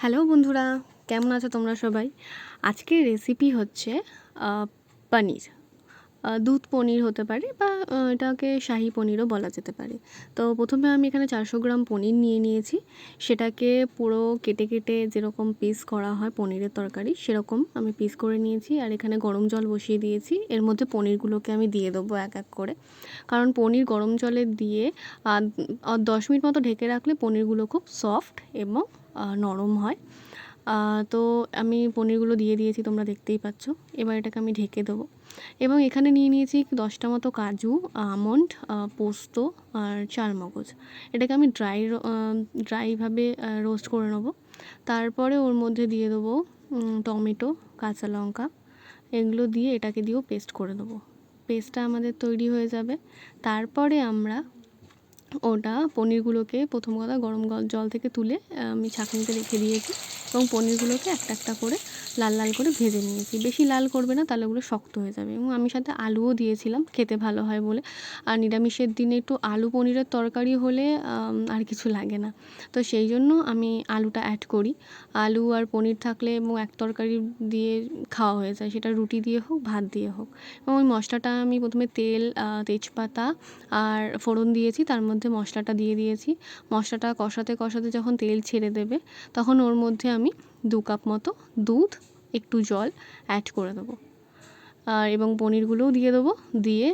Hello বন্ধুরা, কেমন আছো তোমরা সবাই? আজকের রেসিপি হচ্ছে পনির। দুধ পনির হতে পারে বা এটাকে শাহি পনিরও বলা যেতে পারে। তো প্রথমে আমি এখানে চারশো গ্রাম পনির নিয়ে নিয়েছি। সেটাকে পুরো কেটে কেটে যেরকম পিস করা হয় পনিরের তরকারি, সেরকম আমি পিস করে নিয়েছি। আর এখানে গরম জল বসিয়ে দিয়েছি। এর মধ্যে পনিরগুলোকে আমি দিয়ে দেবো এক এক করে। কারণ পনির গরম জলে দিয়ে দশ মিনিট মতো ঢেকে রাখলে পনিরগুলো খুব সফট এবং নরম হয়। তো আমি পনিরগুলো দিয়ে দিয়েছি, তোমরা দেখতেই পাচ্ছ। এবার এটাকে আমি ঢেকে দেবো। এবং এখানে নিয়ে নিয়েছি দশটা মতো কাজু, আমন্ড পোস্ত আর চারমগজ। এটাকে আমি ড্রাই ড্রাইভাবে রোস্ট করে নেব। তারপরে ওর মধ্যে দিয়ে দেবো টমেটো, কাঁচা লঙ্কা। এগুলো দিয়ে এটাকে দিয়েও পেস্ট করে দেবো পেস্টটা আমাদের তৈরি হয়ে যাবে। তারপরে আমরা ওটা পনিরগুলোকে প্রথম কথা গরম জল থেকে তুলে আমি ছাঁকনিতে রেখে দিয়েছি। এবং পনিরগুলোকে একটা একটা করে লাল লাল করে ভেজে নিয়েছি। বেশি লাল করবে না, তাহলে ওগুলো শক্ত হয়ে যাবে এবং আমি সাথে আলুও দিয়েছিলাম, খেতে ভালো হয় বলে। আর নিরামিষের দিনে একটু আলু পনিরের তরকারি হলে আর কিছু লাগে না। তো সেই জন্য আমি আলুটা অ্যাড করি। আলু আর পনির থাকলে এবং এক তরকারি দিয়ে খাওয়া হয়ে যায়, সেটা রুটি দিয়ে হোক, ভাত দিয়ে হোক। এবং ওই মশলাটা আমি প্রথমে তেল তেজপাতা আর ফোড়ন দিয়েছি, তার মধ্যে মশলাটা দিয়ে দিয়েছি। মশলাটা কষাতে কষাতে যখন তেল ছেড়ে দেবে, তখন ওর মধ্যে আমি দু কাপ মতো দুধ, একটু জল অ্যাড করে দেবো। আর এবং পনিরগুলোও দিয়ে দেবো। দিয়ে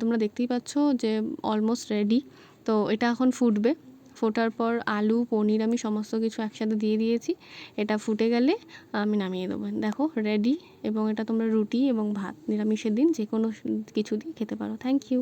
তোমরা দেখতেই পাচ্ছ যে অলমোস্ট রেডি তো এটা এখন ফুটবে। ফোটার পর আলু, পনির আমি সমস্ত কিছু একসাথে দিয়ে দিয়েছি। এটা ফুটে গেলে আমি নামিয়ে দেবো। দেখো রেডি এবং এটা তোমরা রুটি এবং ভাত, নিরামিষের দিন যে কোনো কিছু দিয়ে খেতে পারো। Thank you